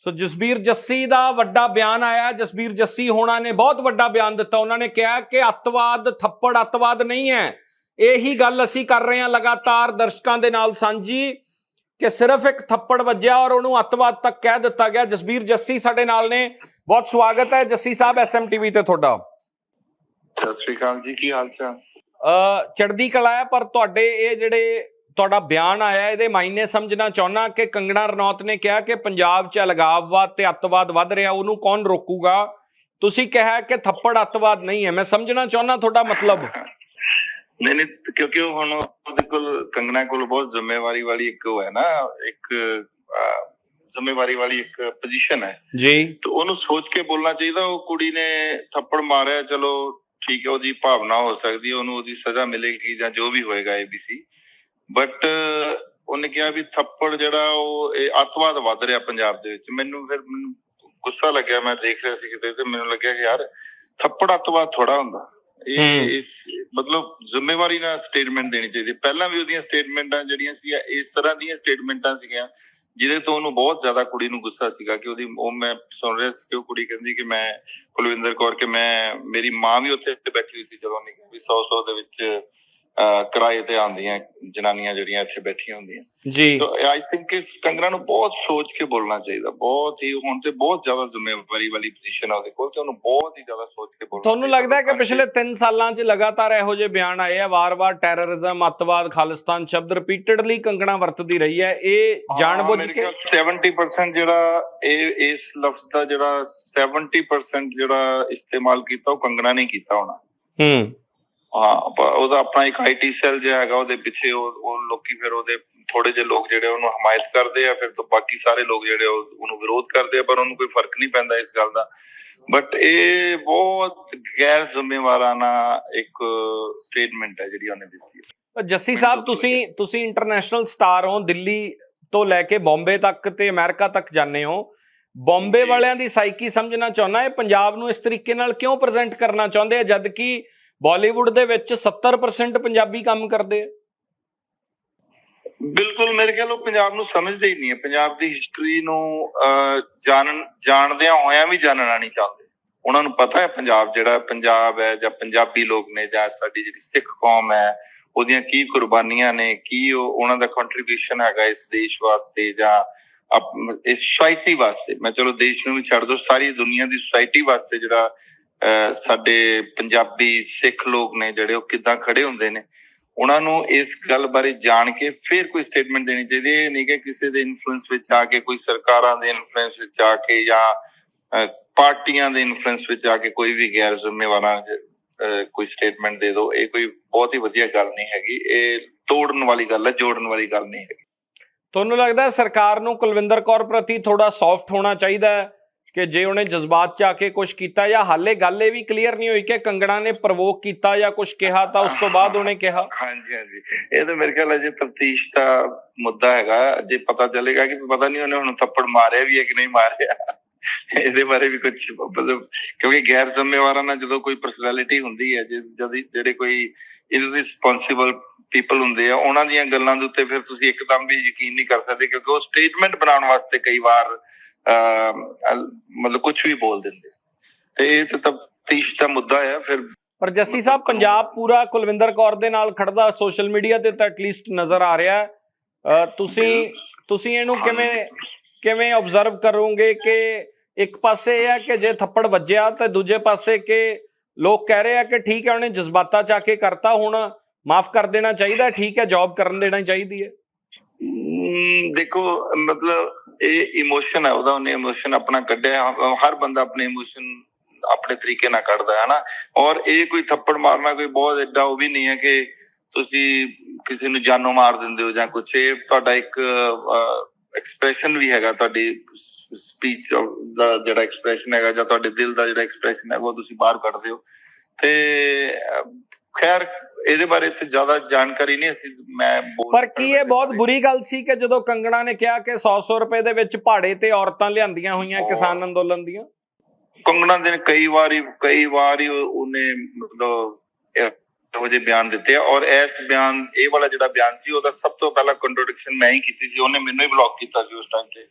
ਸੋ ਜਸਬੀਰ ਜੱਸੀ ਦਾ ਵੱਡਾ ਬਿਆਨ ਆਇਆ। ਜਸਬੀਰ ਜੱਸੀ ਹੋਣਾ ਨੇ ਬਹੁਤ ਵੱਡਾ ਬਿਆਨ ਦਿੱਤਾ। ਉਹਨਾਂ ਨੇ ਕਿਹਾ ਕਿ ਅੱਤਵਾਦ ਥੱਪੜ ਅੱਤਵਾਦ ਨਹੀਂ ਹੈ। ਇਹੀ ਗੱਲ ਅਸੀਂ ਕਰ ਰਹੇ ਹਾਂ ਲਗਾਤਾਰ ਦਰਸ਼ਕਾਂ ਦੇ ਨਾਲ ਸਾਂਝੀ ਕਿ ਸਿਰਫ ਇੱਕ ਥੱਪੜ ਵੱਜਿਆ ਔਰ ਉਹਨੂੰ ਅੱਤਵਾਦ ਤੱਕ ਕਹਿ ਦਿੱਤਾ ਗਿਆ। ਜਸਬੀਰ ਜੱਸੀ ਸਾਡੇ ਨਾਲ ਨੇ। ਬਹੁਤ ਸਵਾਗਤ ਹੈ। ਜੱਸੀ ਸਾਹਿਬ ਐਸਐਮਟੀਵੀ ਤੇ ਤੁਹਾਡਾ। ਸਤਿ ਸ਼੍ਰੀ ਅਕਾਲ ਜੀ। ਕੀ ਹਾਲ ਚਾਲ? ਅ ਚੜ੍ਹਦੀ ਕਲਾ ਹੈ ਪਰ ਤੁਹਾਡੇ ਇਹ ਜਿਹੜੇ ਤੁਹਾਡਾ ਬਿਆਨ ਆਇਆ ਇਹਦੇ ਮਾਇਨੇ ਸਮਝਣਾ ਚਾਹੁੰਨਾ ਕਿ ਕੰਗਣਾ ਰਣੌਤ ਨੇ ਕਿਹਾ ਕਿ ਪੰਜਾਬ 'ਚ ਅਲਗਾਵਵਾਦ ਤੇ ਅੱਤਵਾਦ ਵੱਧ ਰਿਹਾ ਉਹਨੂੰ ਕੌਣ ਰੋਕੂਗਾ? ਤੁਸੀਂ ਕਿਹਾ ਕਿ ਥੱਪੜ ਅੱਤਵਾਦ ਨਹੀਂ ਹੈ ਮੈਂ ਸਮਝਣਾ ਚਾਹੁੰਨਾ ਤੁਹਾਡਾ ਮਤਲਬ। ਨਹੀਂ ਨਹੀਂ ਕਿਉਂਕਿ ਉਹ ਹੁਣ ਉਹਦੇ ਕੋਲ ਕੰਗਨਾ ਕੋਲ ਬਹੁਤ ਜ਼ਿੰਮੇਵਾਰੀ ਵਾਲੀ ਇੱਕ ਉਹ ਹੈ ਨਾ ਇੱਕ ਜ਼ਿੰਮੇਵਾਰੀ ਵਾਲੀ ਇੱਕ ਪੋਜੀਸ਼ਨ ਹੈ। ਜੀ। ਤੇ ਉਹਨੂੰ ਸੋਚ ਕੇ ਬੋਲਣਾ ਚਾਹੀਦਾ ਉਹ ਕੁੜੀ ਨੇ ਥੱਪੜ ਮਾਰਿਆ ਚਲੋ ਠੀਕ ਹੈ ਉਹਦੀ ਭਾਵਨਾ ਹੋ ਸਕਦੀ ਹੈ ਉਹਨੂੰ ਉਹਦੀ ਸਜ਼ਾ ਮਿਲੇਗੀ ਜਾਂ ਜੋ ਵੀ ਹੋਏਗਾ ਏਬੀਸੀ ਬਟ ਉਹਨੇ ਕਿਹਾ ਵੀ ਥੱਪੜ ਜਿਹੜਾ ਉਹ ਇਹ ਅੱਤਵਾਦ ਵੱਧ ਰਿਹਾ ਪੰਜਾਬ ਦੇ ਵਿੱਚ। ਮੈਨੂੰ ਫਿਰ ਮੈਨੂੰ ਗੁੱਸਾ ਲੱਗਿਆ ਮੈਂ ਦੇਖ ਰਿਹਾ ਸੀ ਕਿਤੇ ਤੇ ਮੈਨੂੰ ਲੱਗਿਆ ਕਿ ਯਾਰ ਥੱਪੜ ਅੱਤਵਾਦ ਥੋੜਾ ਹੁੰਦਾ। ਇਹ ਇਸ ਮਤਲਬ ਜ਼ਿੰਮੇਵਾਰੀ ਨਾਲ ਸਟੇਟਮੈਂਟ ਦੇਣੀ ਚਾਹੀਦੀ। ਪਹਿਲਾਂ ਵੀ ਉਹਦੀਆਂ ਸਟੇਟਮੈਂਟਾਂ ਜਿਹੜੀਆਂ ਸੀ ਇਸ ਤਰ੍ਹਾਂ ਦੀਆਂ ਸਟੇਟਮੈਂਟਾਂ ਸੀਗੀਆਂ ਜਿਹਦੇ ਤੋਂ ਉਹਨੂੰ ਬਹੁਤ ਜ਼ਿਆਦਾ ਕੁੜੀ ਨੂੰ ਗੁੱਸਾ ਸੀਗਾ ਕਿ ਉਹਦੀ ਉਹ ਮੈਂ ਸੁਣ ਰਿਹਾ ਸੀ ਕਿ ਉਹ ਕੁੜੀ ਕਹਿੰਦੀ ਕਿ ਮੈਂ ਕੁਲਵਿੰਦਰ ਕੌਰ ਕਿ ਮੈਂ ਮੇਰੀ ਮਾਂ ਵੀ ਉੱਥੇ ਬੈਠੀ ਹੋਈ ਸੀ ਜਦੋਂ ਕਿਹਾ ਵੀ 100 100 ਦੇ ਵਿੱਚ ਕਿਰਾਏ ਤੇ ਆਉਂਦੀਆਂ ਜਨਾਨੀਆਂ ਜਿਹੜੀਆਂ ਇੱਥੇ ਬੈਠੀਆਂ ਹੁੰਦੀਆਂ। ਜੀ। ਤਾਂ ਆਈ ਥਿੰਕ ਇਸ ਕੰਗਰਾ ਨੂੰ ਬਹੁਤ ਸੋਚ ਕੇ ਬੋਲਣਾ ਚਾਹੀਦਾ। ਬਹੁਤ ਹੀ ਹੁਣ ਤੇ ਬਹੁਤ ਜ਼ਿਆਦਾ ਜ਼ਿੰਮੇਵਾਰੀ ਵਾਲੀ ਪੋਜੀਸ਼ਨ ਆ ਉਹਦੇ ਕੋਲ ਤੇ ਉਹਨੂੰ ਬਹੁਤ ਹੀ ਜ਼ਿਆਦਾ ਸੋਚ ਕੇ ਬੋਲਣਾ ਤੁਹਾਨੂੰ ਲੱਗਦਾ ਹੈ ਕਿ ਪਿਛਲੇ 3 ਸਾਲਾਂ 'ਚ ਲਗਾਤਾਰ ਇਹੋ ਜਿਹੇ ਬਿਆਨ ਆਏ ਆ? ਵਾਰ-ਵਾਰ ਟੈਰਰਿਜ਼ਮ ਅੱਤਵਾਦ ਖਾਲਿਸਤਾਨ ਸ਼ਬਦ ਰਿਪੀਟਡਲੀ ਕੰਗਣਾ ਵਰਤਦੀ ਰਹੀ ਹੈ। ਇਹ ਜਾਣਬੁੱਝ ਕੇ ਖਿਆਲ 70% ਜਿਹੜਾ ਇਹ ਇਸ ਲਫ਼ਜ਼ ਦਾ ਜਿਹੜਾ 70% ਜਿਹੜਾ ਇਸਤੇਮਾਲ ਕੀਤਾ ਉਹ ਕੰਗਣਾ ਨੇ ਕੀਤਾ ਹੋਣਾ। ਹੂੰ। ਹਾਂ ਉਹਦਾ ਆਪਣਾ ਇੱਕ ਆਈਟੀ ਸੈੱਲ ਜਿਹਾ ਹੈਗਾ ਉਹਦੇ ਪਿੱਛੇ ਉਹ ਲੋਕੀ ਫਿਰ ਉਹਦੇ ਥੋੜੇ ਜਿਹੇ ਲੋਕ ਜਿਹੜੇ ਉਹਨੂੰ ਹਮਾਇਤ ਕਰਦੇ ਆ ਫਿਰ ਤੋਂ ਬਾਕੀ ਸਾਰੇ ਲੋਕ ਜਿਹੜੇ ਉਹ- ਉਹਨੂੰ ਵਿਰੋਧ ਕਰਦੇ ਆ ਪਰ ਉਹਨੂੰ ਕੋਈ ਫ਼ਰਕ ਨਹੀਂ ਪੈਂਦਾ ਇਸ ਗੱਲ ਦਾ। ਬਟ ਇਹ ਬਹੁਤ ਗੈਰ ਜ਼ਿੰਮੇਵਾਰਾਨਾ ਇੱਕ ਸਟੇਟਮੈਂਟ ਹੈ ਜਿਹੜੀ ਉਹਨੇ ਦਿੱਤੀ ਹੈ। ਜੱਸੀ ਸਾਹਿਬ ਤੁਸੀਂ ਤੁਸੀਂ ਇੰਟਰਨੈਸ਼ਨਲ ਸਟਾਰ ਹੋ ਦਿੱਲੀ ਤੋਂ ਲੈ ਕੇ ਬੰਬੇ ਤੱਕ ਤੇ ਅਮਰੀਕਾ ਤੱਕ ਜਾਂਦੇ ਹੋ। ਬੰਬੇ। ਵਾਲਿਆਂ ਦੀ ਸਾਈਕੀ ਸਮਝਣਾ ਚਾਹੁੰਦਾ ਹੈ ਪੰਜਾਬ ਨੂੰ ਇਸ ਤਰੀਕੇ ਨਾਲ ਕਿਉਂ ਪ੍ਰੈਜ਼ੈਂਟ ਕਰਨਾ ਚਾਹੁੰਦੇ ਆ ਜਦ ਕਿ ਬਾਲੀਵੁੱਡ ਦੇ ਵਿੱਚ 70% ਪੰਜਾਬੀ ਕੰਮ ਕਰਦੇ ਆ। ਬਿਲਕੁਲ, ਮੇਰੇ ਖਿਆਲ ਉਹ ਪੰਜਾਬ ਨੂੰ ਸਮਝਦੇ ਹੀ ਨਹੀਂ ਹੈ ਪੰਜਾਬ ਦੀ ਹਿਸਟਰੀ ਨੂੰ ਜਾਣਨ, ਜਾਣਦਿਆਂ ਹੋਇਆਂ ਵੀ ਜਾਣਨਾ ਨਹੀਂ ਚਾਹੁੰਦੇ। ਉਹਨਾਂ ਨੂੰ ਪਤਾ ਹੈ ਪੰਜਾਬ ਜਿਹੜਾ ਪੰਜਾਬ ਹੈ ਜਾਂ ਪੰਜਾਬੀ ਲੋਕ ਨੇ ਜਾਂ ਸਾਡੀ ਜਿਹੜੀ ਸਿੱਖ ਕੌਮ ਹੈ, ਉਹਦੀਆਂ ਕੀ ਕੁਰਬਾਨੀਆਂ ਨੇ, ਕੀ ਉਹਨਾਂ ਦਾ ਕੰਟਰੀਬਿਊਸ਼ਨ ਹੈਗਾ ਇਸ ਦੇਸ਼ ਵਾਸਤੇ ਜਾਂ ਅਪ- ਇਸ ਸੋਸਾਇਟੀ ਵਾਸਤੇ। ਮੈਂ ਚਲੋ ਦੇਸ਼ ਨੂੰ ਵੀ ਛੱਡ ਦੋ, ਸਾਰੀ ਦੁਨੀਆ ਦੀ ਸੋਸਾਇਟੀ ਵਾਸਤੇ ਜਿਹੜਾ ਸਾਡੇ ਪੰਜਾਬੀ ਸਿੱਖ ਲੋਕ ਨੇ ਜਿਹੜੇ ਉਹ ਕਿੱਦਾਂ ਖੜੇ ਹੁੰਦੇ ਨੇ, ਉਹਨਾਂ ਨੂੰ ਇਸ ਗੱਲ ਬਾਰੇ ਜਾਣ ਕੇ ਫਿਰ ਕੋਈ ਸਟੇਟਮੈਂਟ ਦੇਣੀ ਚਾਹੀਦੀ ਹੈ। ਨਹੀਂ ਕਿ ਕਿਸੇ ਦੇ ਇਨਫਲੂਐਂਸ ਵਿੱਚ ਆ ਕੇ ਕੋਈ ਸਰਕਾਰਾਂ ਦੇ ਇਨਫਲੂਐਂਸ ਵਿੱਚ ਆ ਕੇ ਜਾਂ ਪਾਰਟੀਆਂ ਦੇ ਇਨਫਲੂਐਂਸ ਵਿੱਚ ਆ ਕੇ ਕੋਈ ਵੀ ਗੈਰ ਜ਼ਿੰਮੇਵਾਰਾਂ ਕੋਈ ਸਟੇਟਮੈਂਟ ਦੇ ਦਿਓ, ਇਹ ਕੋਈ ਬਹੁਤ ਹੀ ਵਧੀਆ ਗੱਲ ਨਹੀਂ ਹੈਗੀ। ਇਹ ਤੋੜਨ ਵਾਲੀ ਗੱਲ ਹੈ, ਜੋੜਨ ਵਾਲੀ ਗੱਲ ਨਹੀਂ ਹੈਗੀ। ਤੁਹਾਨੂੰ ਲੱਗਦਾ ਸਰਕਾਰ ਨੂੰ ਕੁਲਵਿੰਦਰ ਕੌਰ ਪ੍ਰਤੀ ਥੋੜਾ ਸੌਫਟ ਹੋਣਾ ਚਾਹੀਦਾ ਹੈ? ਕਿ ਜੇ ਉਹਨੇ ਜਜ਼ਬਾਤ 'ਚ ਆ ਕੇ ਕੁਝ ਕੀਤਾ ਜਾਂ ਹਾਲੇ ਗੱਲ ਇਹ ਵੀ ਕਲੀਅਰ ਨਹੀਂ ਹੋਈ ਕਿ ਕੰਗਣਾ ਨੇ ਪ੍ਰਵੋਕ ਕੀਤਾ ਜਾਂ ਕੁਝ ਕਿਹਾ, ਤਾਂ ਉਸ ਤੋਂ ਬਾਅਦ ਉਹਨੇ ਕਿਹਾ। ਹਾਂਜੀ ਹਾਂਜੀ। ਇਹ ਤਾਂ ਮੇਰੇ ਖਿਆਲ ਅਜੇ ਤਫਤੀਸ਼ ਦਾ ਮੁੱਦਾ ਹੈਗਾ। ਜੇ ਪਤਾ ਚੱਲੇਗਾ ਕਿ ਪਤਾ ਨਹੀਂ ਉਹਨੇ ਹੁਣ ਥੱਪੜ ਮਾਰਿਆ ਵੀ ਹੈ ਕਿ ਨਹੀਂ ਮਾਰਿਆ। ਇਹਦੇ ਬਾਰੇ ਵੀ ਕੁਝ ਮਤਲਬ ਕਿਉਂਕਿ ਗੈਰ ਜ਼ਿੰਮੇਵਾਰਾਂ ਨਾਲ ਜਦੋਂ ਕੋਈ ਪਰਸਨੈਲਿਟੀ ਹੁੰਦੀ ਹੈ ਜਦ ਜਿਹੜੇ ਕੋਈ ਇਰਰਿਸਪੌਂਸਿਬਲ ਪੀਪਲ ਹੁੰਦੇ ਆ, ਉਹਨਾਂ ਦੀਆਂ ਗੱਲਾਂ ਦੇ ਉੱਤੇ ਫਿਰ ਤੁਸੀਂ ਇੱਕਦਮ ਵੀ ਯਕੀਨ ਨਹੀਂ ਕਰ ਸਕਦੇ ਕਿਉਂਕਿ ਉਹ ਸਟੇਟਮੈਂਟ ਬਣਾਉਣ ਵਾਸਤੇ ਕਈ ਵਾਰ ਮਤਲਬ ਕੁਝ ਵੀ ਬੋਲ ਦਿੰਦੇ। ਆ। ਤੇ ਇਹ ਤਾਂ ਤਫਤੀਸ਼ ਦਾ ਮੁੱਦਾ ਹੈ ਫਿਰ ਪਰ ਜੱਸੀ ਸਾਹਿਬ ਪੰਜਾਬ ਪੂਰਾ ਕੁਲਵਿੰਦਰ ਕੌਰ ਦੇ ਨਾਲ ਖੜਦਾ ਸੋਸ਼ਲ ਮੀਡੀਆ ਤੇ ਤਾਂ ਐਟਲੀਸਟ ਨਜ਼ਰ ਆ ਰਿਹਾ। ਤੁਸੀਂ ਤੁਸੀਂ ਇਹਨੂੰ ਕਿਵੇਂ ਕਿਵੇਂ ਆਬਜ਼ਰਵ ਕਰੋਗੇ ਕਿ ਇੱਕ ਪਾਸੇ ਇਹ ਹੈ ਕਿ ਜੇ ਥੱਪੜ ਵੱਜਿਆ ਤੇ ਦੂਜੇ ਪਾਸੇ ਕਿ ਲੋਕ ਕਹਿ ਰਹੇ ਆ ਕਿ ਠੀਕ ਹੈ ਉਹਨੇ ਜਜ਼ਬਾਤਾਂ ਚ ਆ ਕੇ ਕਰਤਾ ਹੁਣ ਮਾਫ ਕਰ ਦੇਣਾ ਚਾਹੀਦਾ ਠੀਕ ਹੈ ਜੌਬ ਕਰਨ ਦੇਣਾ ਚਾਹੀਦੀ ਹੈ। ਦੇਖੋ ਮਤਲਬ ਇਹ ਇਮੋਸ਼ਨ ਹੈ ਉਹਦਾ ਉਹਨੇ ਇਮੋਸ਼ਨ ਆਪਣਾ ਕੱਢਿਆ ਹਰ ਬੰਦਾ ਆਪਣੇ ਇਮੋਸ਼ਨ ਆਪਣੇ ਤਰੀਕੇ ਨਾਲ ਕੱਢਦਾ ਹੈ ਨਾ। ਔਰ ਇਹ ਕੋਈ ਥੱਪੜ ਮਾਰਨਾ ਕੋਈ ਬਹੁਤ ਐਡਾ ਉਹ ਵੀ ਨਹੀਂ ਹੈ ਕਿ ਤੁਸੀਂ ਕਿਸੇ ਨੂੰ ਜਾਨੋਂ ਮਾਰ ਦਿੰਦੇ ਹੋ ਜਾਂ ਕੁਛ। ਇਹ ਤੁਹਾਡਾ ਇੱਕ ਐਕਸਪ੍ਰੈਸ਼ਨ ਵੀ ਹੈਗਾ ਤੁਹਾਡੀ ਸਪੀਚ ਦਾ ਜਿਹੜਾ ਐਕਸਪ੍ਰੈਸ਼ਨ ਹੈਗਾ ਜਾਂ ਤੁਹਾਡੇ ਦਿਲ ਦਾ ਜਿਹੜਾ ਐਕਸਪ੍ਰੈਸ਼ਨ ਹੈਗਾ ਉਹ ਤੁਸੀਂ ਬਾਹਰ ਕੱਢਦੇ ਹੋ। ਤੇ ਖੈਰ ਇਹਦੇ ਬਾਰੇ ਤੇ ਜ਼ਿਆਦਾ ਜਾਣਕਾਰੀ ਨਹੀਂ ਅਸੀਂ ਮੈਂ ਬੋਲ ਪਰ ਕੀ ਇਹ ਬਹੁਤ ਬਾਰੇ। ਗੱਲ ਸੀ ਕਿ ਜਦੋਂ ਕੰਗਣਾ ਨੇ ਕਿਹਾ ਕਿ 100-100 ਰੁਪਏ ਦੇ ਵਿੱਚ ਪਹਾੜੇ ਤੇ ਔਰਤਾਂ ਲਿਆਂਦੀਆਂ ਹੋਈਆਂ ਕਿਸਾਨ ਅੰਦੋਲਨ ਦੀਆਂ? ਕੰਗਣਾ ਦੇ ਕਈ ਵਾਰੀ ਕਈ ਵਾਰੀ ਉਹ- ਉਹਨੇ ਮਤਲਬ ਜਿਹੇ ਬਿਆਨ ਦਿੱਤੇ ਆ ਔਰ ਇਸ ਬਿਆਨ ਇਹ ਵਾਲਾ ਜਿਹੜਾ ਬਿਆਨ ਸੀ ਉਹਦਾ ਸਭ ਤੋਂ ਪਹਿਲਾਂ ਕੰਟਰੋਡਿਕਸ਼ਨ ਮੈਂ ਹੀ ਕੀਤੀ ਸੀ ਉਹਨੇ ਮੈਨੂੰ ਹੀ ਬਲੌਕ ਕੀਤਾ ਸੀ ਉਸ ਟਾਈਮ ਤੇ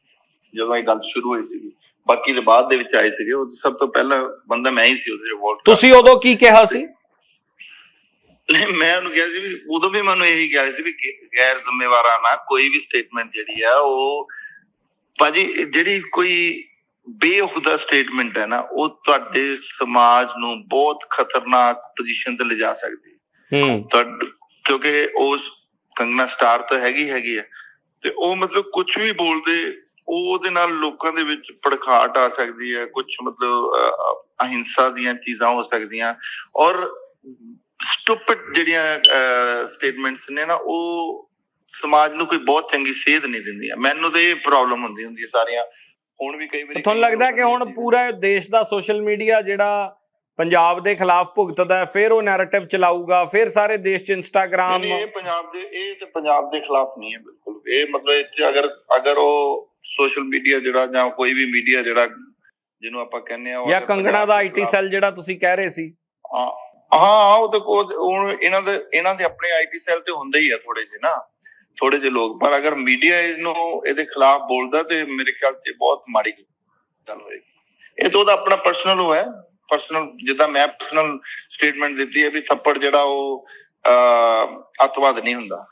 ਜਦੋਂ ਇਹ ਗੱਲ ਸ਼ੁਰੂ ਹੋਈ ਸੀ ਬਾਕੀ ਦੇ ਬਾਅਦ ਦੇ ਵਿੱਚ ਆਏ ਸੀਗੇ ਉਹ ਸਭ ਤੋਂ ਪਹਿਲਾ ਬੰਦਾ ਮੈਂ ਹੀ ਸੀ ਉਹਦੇ ਰਿਵੋਲਟ ਤੁਸੀਂ ਉਦੋਂ ਕੀ ਕਿਹਾ ਸੀ? ਮੈਂ ਉਹਨੂੰ ਕਿਹਾ ਸੀ ਵੀ ਉਦੋਂ ਵੀ ਮੈਨੂੰ ਇਹੀ ਕਿਹਾ ਸੀ ਵੀ ਗੈਰ ਜ਼ਿੰਮੇਵਾਰਾਨਾ ਕੋਈ ਵੀ ਸਟੇਟਮੈਂਟ ਜਿਹੜੀ ਆ ਉਹ ਭਾਜੀ ਜਿਹੜੀ ਕੋਈ ਬੇਹੁਦਾ ਸਟੇਟਮੈਂਟ ਹੈ ਨਾ ਉਹ ਤੁਹਾਡੇ ਸਮਾਜ ਨੂੰ ਬਹੁਤ ਖਤਰਨਾਕ ਪੋਜੀਸ਼ਨ ਤੇ ਲਿਜਾ ਸਕਦੀ ਹੈ। ਕਿਉਂਕਿ ਉਸ ਕੰਗਨਾ ਸਟਾਰ ਤਾਂ ਹੈਗੀ ਹੈਗੀ ਹੈ ਤੇ ਉਹ ਮਤਲਬ ਕੁਝ ਵੀ ਬੋਲਦੇ ਉਹ ਉਹਦੇ ਨਾਲ ਲੋਕਾਂ ਦੇ ਵਿੱਚ ਭੜਕਾਟ ਆ ਸਕਦੀ ਹੈ ਕੁਝ ਮਤਲਬ ਅਹ, ਅਹਿੰਸਾ ਦੀਆਂ ਚੀਜ਼ਾਂ ਹੋ ਸਕਦੀਆਂ। ਔਰ ਸਟੂਪਿਡ ਜਿਹੜੀਆਂ ਸਟੇਟਮੈਂਟਸ ਨੇ ਨਾ ਉਹ ਸਮਾਜ ਨੂੰ ਕੋਈ ਬਹੁਤ ਚੰਗੀ ਸੇਧ ਨਹੀਂ ਦਿੰਦੀਆਂ। ਮੈਨੂੰ ਤੇ ਇਹ ਪ੍ਰੋਬਲਮ ਹੁੰਦੀ ਹੁੰਦੀ ਹੈ ਸਾਰੀਆਂ। ਹੁਣ ਵੀ ਕਈ ਵਾਰੀ ਤੁਹਾਨੂੰ ਲੱਗਦਾ ਕਿ ਹੁਣ ਪੂਰਾ ਦੇਸ਼ ਦਾ ਸੋਸ਼ਲ ਮੀਡੀਆ ਜਿਹੜਾ ਪੰਜਾਬ ਦੇ ਖਿਲਾਫ ਭੁਗਤਦਾ ਫਿਰ ਉਹ ਨੈਰੇਟਿਵ ਚਲਾਊਗਾ ਫਿਰ ਸਾਰੇ ਦੇਸ਼ 'ਚ ਇੰਸਟਾਗ੍ਰam ਨਹੀਂ, ਇਹ ਪੰਜਾਬ ਦੇ ਇਹ ਤੇ ਪੰਜਾਬ ਦੇ ਖਿਲਾਫ ਨਹੀਂ ਹੈ ਬਿਲਕੁਲ। ਇਹ ਮਤਲਬ ਇੱਥੇ ਅਗਰ ਅਗਰ ਉਹ ਸੋਸ਼ਲ ਮੀਡੀਆ ਜਿਹੜਾ ਜਾਂ ਕੋਈ ਵੀ ਮੀਡੀਆ ਜਿਹੜਾ ਜਿਹਨੂੰ ਆਪਾਂ ਕਹਿੰਦੇ ਆ ਉਹ ਜਾਂ ਕੰਗਣਾ ਦਾ ਆਈਟੀ ਸੈੱਲ ਜਿਹੜਾ ਤੁਸੀਂ ਕਹਿ ਰਹੇ ਸੀ। ਹਾਂ ਉਹ ਤੇ ਕੋ ਹੁਣ ਇਹਨਾਂ ਦੇ ਇਹਨਾਂ ਦੇ ਆਪਣੇ ਆਈਟੀ ਸੈੱਲ ਤੇ ਹੁੰਦੇ ਹੀ ਆ ਥੋੜੇ ਜਿਹੇ ਨਾ ਥੋੜੇ ਜਿਹੇ ਲੋਕ। ਪਰ ਅਗਰ ਮੀਡੀਆ ਇਹਨੂੰ ਇਹਦੇ ਖਿਲਾਫ ਬੋਲਦਾ ਤੇ ਮੇਰੇ ਖਿਆਲ ਤੇ ਬਹੁਤ ਮਾੜੀ ਗੱਲ ਹੋਏਗੀ। ਇਹ ਤਾਂ ਉਹਦਾ ਆਪਣਾ ਪਰਸਨਲ ਉਹ ਹੈ। ਪਰਸਨਲ ਜਿੱਦਾਂ ਮੈਂ ਪਰਸਨਲ ਸਟੇਟਮੈਂਟ ਦਿੱਤੀ ਹੈ ਵੀ ਥੱਪੜ ਜਿਹੜਾ ਉਹ ਅੱਤਵਾਦ ਨਹੀਂ ਹੁੰਦਾ।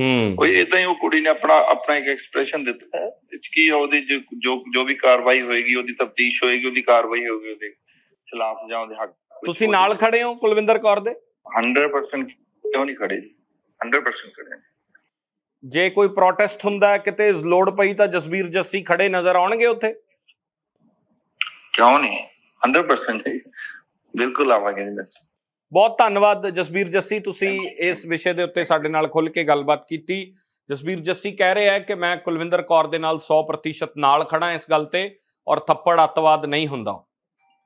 ਹੂੰ। ਕੋਈ ਇਦਾਂ ਹੀ ਉਹ ਕੁੜੀ ਨੇ ਆਪਣਾ ਆਪਣਾ ਇੱਕ ਐਕਸਪ੍ਰੈਸ਼ਨ ਦਿੱਤਾ ਹੈ ਕੀ ਉਹਦੀ ਜੋ ਜੋ- ਵੀ ਕਾਰਵਾਈ ਹੋਏਗੀ ਉਹਦੀ ਤਫਤੀਸ਼ ਹੋਏਗੀ ਉਹਦੀ ਕਾਰਵਾਈ ਹੋਏਗੀ ਉਹਦੇ ਖਿਲਾਫ ਜਾਂ ਉਹਦੇ ਹੱਕ ਤੁਸੀਂ ਨਾਲ ਖੜੇ ਹੋ ਕੁਲਵਿੰਦਰ ਕੌਰ ਦੇ? 100% ਕਿਉਂ ਨਹੀਂ ਖੜੇ ਜੀ? 100% ਖੜੇ। ਜੇ ਕੋਈ ਪ੍ਰੋਟੈਸਟ ਹੁੰਦਾ ਕਿਤੇ ਲੋੜ ਪਈ ਤਾਂ ਜਸਬੀਰ ਜੱਸੀ ਖੜੇ ਨਜ਼ਰ ਆਉਣਗੇ ਉੱਥੇ? ਕਿਉਂ ਨਹੀਂ? 100% ਜੀ। ਬਿਲਕੁਲ ਆਵਾਂਗੇ ਬਹੁਤ ਧੰਨਵਾਦ ਜਸਬੀਰ ਜੱਸੀ ਤੁਸੀਂ ਇਸ ਵਿਸ਼ੇ ਦੇ ਉੱਤੇ ਸਾਡੇ ਨਾਲ ਖੁੱਲ ਕੇ ਗੱਲਬਾਤ ਕੀਤੀ। ਜਸਬੀਰ ਜੱਸੀ ਕਹਿ ਰਿਹਾ ਹੈ ਕਿ ਮੈਂ ਕੁਲਵਿੰਦਰ ਕੌਰ ਦੇ ਨਾਲ 100% ਨਾਲ ਖੜਾ ਇਸ ਗੱਲ ਤੇ ਔਰ ਥੱਪੜ ਅੱਤਵਾਦ ਨਹੀਂ ਹੁੰਦਾ।